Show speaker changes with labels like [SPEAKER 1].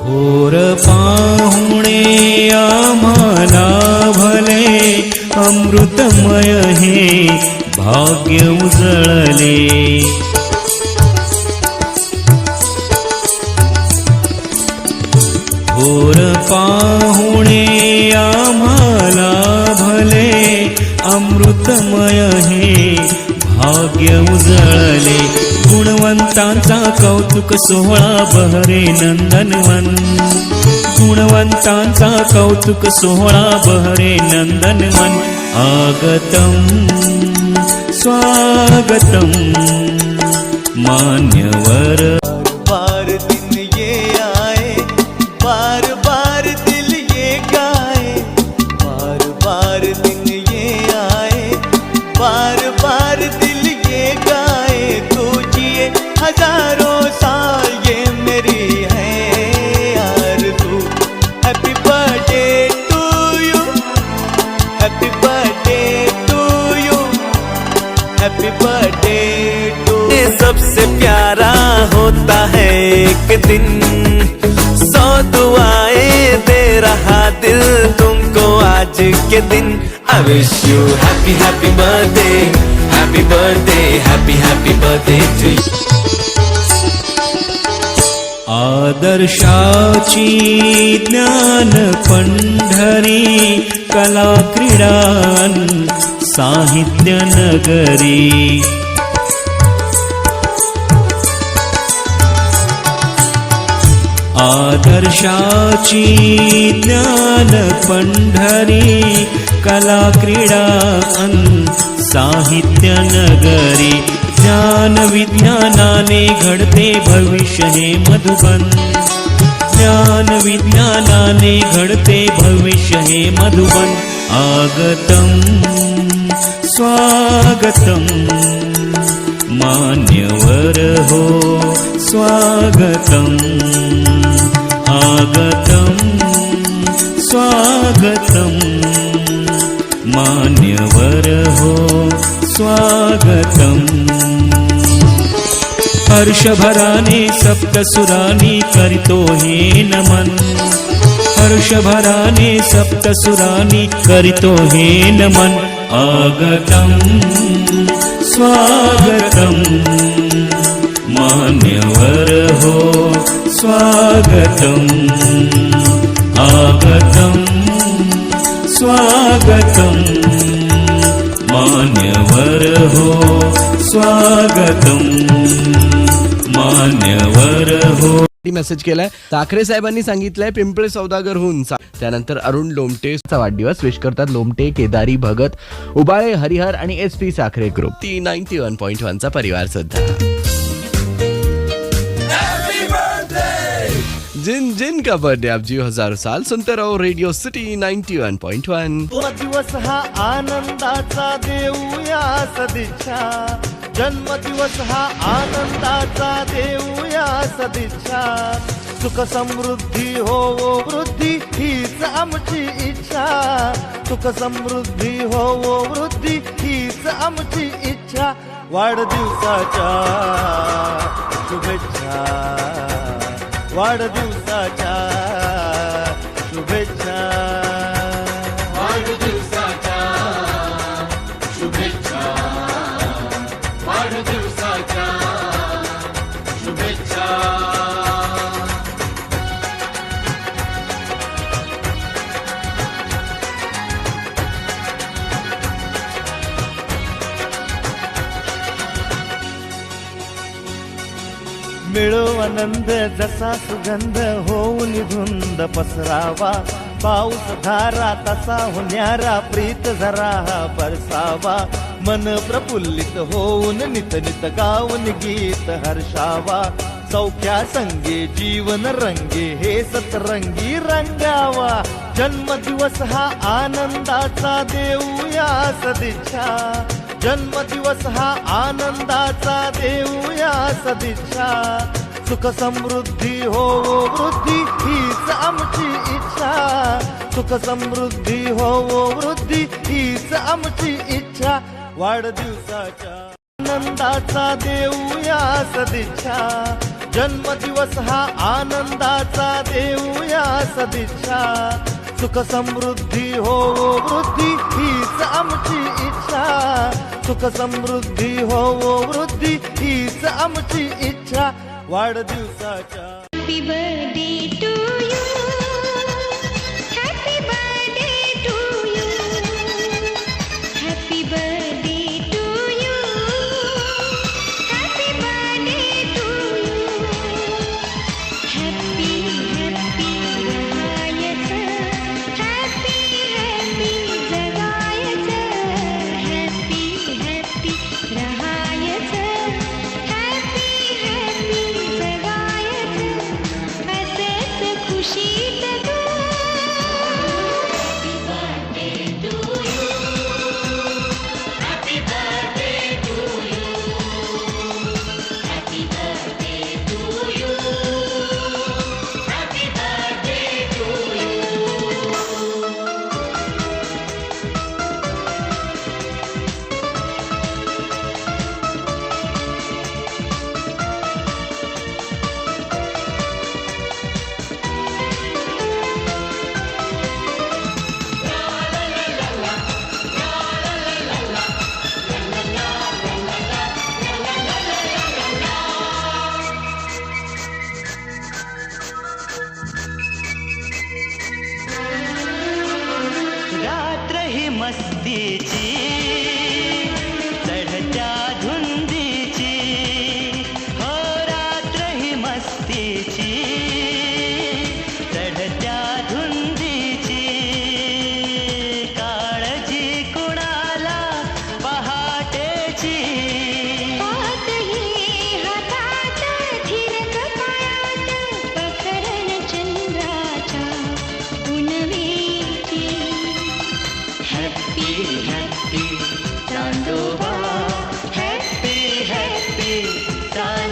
[SPEAKER 1] थोर पाहुणे आम्हाला भले अमृतमय हे भाग्य उजळले. थोर पाहुणे आम्हाला भले अमृतमय हे भाग्य उजळले. गुणवंतांचा कौतुक सोहळा बहरे नंदनवन. गुणवंतांचा कौतुक सोहळा बहरे नंदनवन. आगतम स्वागतम. मान्यवर
[SPEAKER 2] हैप्पी बर्थडे टू सबसे प्यारा होता है एक दिन। सौ दुआएँ दे रहा दिल तुमको आज के दिन। I wish you happy happy birthday happy birthday happy happy birthday to
[SPEAKER 1] आदर्शाची ज्ञान पंढरी, कला क्रीडान साहित्यनगरी। आदर्शाची ज्ञानपण्ढरी कलाक्रीडा अन् साहित्यनगरे। ज्ञानविज्ञानानि घटते भविष्यहे मधुबन्। ज्ञानविज्ञानानि घडते भविष्यहे मधुबन्। आगतम् स्वागतम। मान्यवर हो स्वागतम। आगतम स्वागतम। मान्यवर हो स्वागतम। हर्षभराने सप्तसुरानी करितो हे नमन। हर्षभराने सप्तसुरानी करितो हे नमन आगतं स्वागतम्। मान्यवरहो स्वागतम्। आगतं स्वागतम्। मान्यवरहो स्वागतम्। मान्यवरहो
[SPEAKER 3] मेसेज केलाय. ठाकरे साहेबांनी सांगितलंय पिंपळे सौदागरहून सा- त्यानंतर अरुण लोमटेचा वाढदिवस विश करतात लोमटे केदारी भगत उबाळे हरिहर आणि एस पी साखरे ग्रुप ती नाईन्टी वन पॉईंट वनचा परिवार सुद्धा जिन जिन का बर्थडे आप जियो हजारो साल सुनते रहो रेडियो सिटी 91.1
[SPEAKER 2] दिवस हा आनंदाचा देऊया सदिच्छा. जन्मदिवस हा आनंदाचा देऊया सदिच्छा. सुख समृद्धी हो वृद्धी हीच आमची इच्छा. सुख समृद्धी हो वृद्धी हीच आमची इच्छा. वाढदिवसाच्या शुभेच्छा. वाढदिवसाच्या शुभेच्छा. मिळो आनंद जसा सुगंध होऊन धुंद पसरावा. पाऊस धारा तसा होण्यारा प्रीत झरा हा बरसावा. मन प्रफुल्लित होऊन नित नित गाऊन गीत हर्षावा. सौख्या संगे जीवन रंगे हे सतरंगी रंगावा. जन्मदिवस हा आनंदाचा देऊया सदिच्छा. जन्मदिवस हा आनंदाचा देऊया सदिच्छा. सुख समृद्धी हो वृद्धी हीच आमची इच्छा. सुख समृद्धी हो वृद्धी हीच आमची इच्छा. वाढदिवसाच्या आनंदाचा देऊया सदिच्छा. जन्मदिवस हा आनंदाचा देऊया
[SPEAKER 4] सदिच्छा. सुख समृद्धी हो वृद्धी हीच आमची इच्छा. सुख समृद्धी हो वृद्धी हीच आमची इच्छा. वाढदिवसाच्या
[SPEAKER 5] வீச்சி